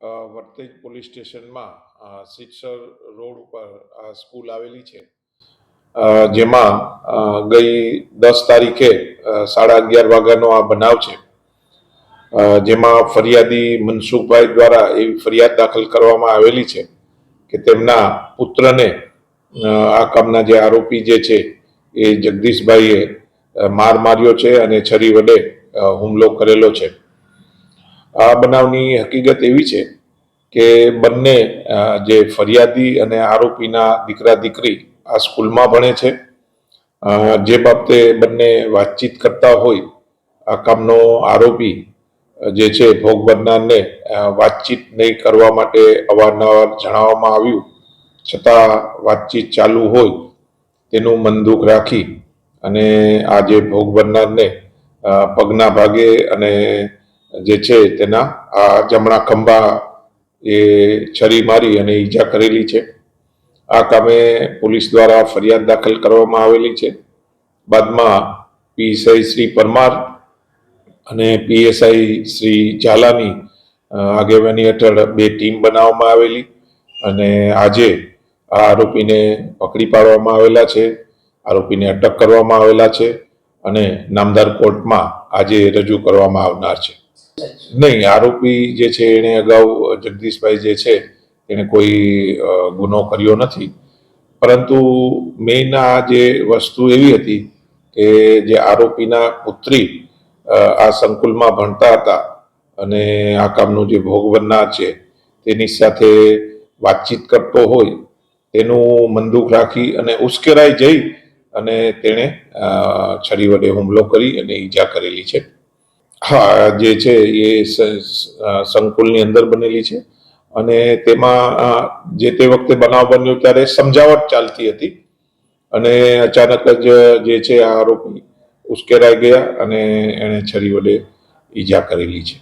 Vartej police સ્ટેશનમાં અ, road ઉપર આ સ્કૂલ આવેલી છે. જેમાં ગઈ દસ તારીખે સાડા અગિયાર વાગ્યાનો આ બનાવ છે. જેમાં ફરિયાદી મનસુખભાઈ દ્વારા એવી ફરિયાદ દાખલ કરવામાં આવેલી છે કે તેમના પુત્રને આ કામના જે આરોપી જે છે એ જગદીશભાઈએ માર માર્યો છે અને છરી વડે હુમલો કરેલો છે. આ બનાવની હકીકત એવી છે કે બંને જે ફરિયાદી અને આરોપીના દીકરા દીકરી આ સ્કૂલમાં ભણે છે. જે બાબતે બંને વાતચીત કરતા હોય, આ કામનો આરોપી જે છે ભોગ બનનારને વાતચીત નહીં કરવા માટે અવારનવાર જણાવવામાં આવ્યું. છતાં વાતચીત ચાલુ હોય, તેનું મનદુખ રાખી અને આ જે ભોગ બનનારને પગના ભાગે અને જે છે તેના, આ જમણા ખંભા એ છરી મારી અને ઈજા કરેલી છે. આ કામે પોલીસ દ્વારા ફરિયાદ દાખલ કરવામાં આવેલી છે. બાદમાં પીએસઆઈ શ્રી પરમાર અને પીએસઆઈ શ્રી ઝાલાની આગેવાની હેઠળ બે ટીમ બનાવવામાં આવેલી અને આજે આ આરોપીને પકડી પાડવામાં આવેલા છે. આરોપીને અટક કરવામાં આવેલા છે અને નામદાર કોર્ટમાં આજે રજૂ કરવામાં આવનાર છે. નહીં, આરોપી જે છે એણે અગાઉ જગદીશભાઈ જે છે એણે કોઈ ગુનો કર્યો નથી. પરંતુ મેઇન આ જે વસ્તુ એવી હતી કે જે આરોપીના પુત્રી આ સંકુલમાં ભણતા હતા અને આ કામનું જે ભોગ છે, તેની સાથે વાતચીત કરતો હોય, તેનું મનદુખ રાખી અને ઉશ્કેરાઈ જઈ અને તેણે છરી વડે હુમલો કરી અને ઈજા કરેલી છે. હા, જે છે એ સંકુલની અંદર બનેલી છે. અને તેમાં જે તે વખતે બનાવ બન્યો ત્યારે સમજાવટ ચાલતી હતી. અને અચાનક જ, જે છે, આ આરોપી ઉશ્કેરાઈ ગયા અને એણે છરી વડે ઈજા કરેલી છે.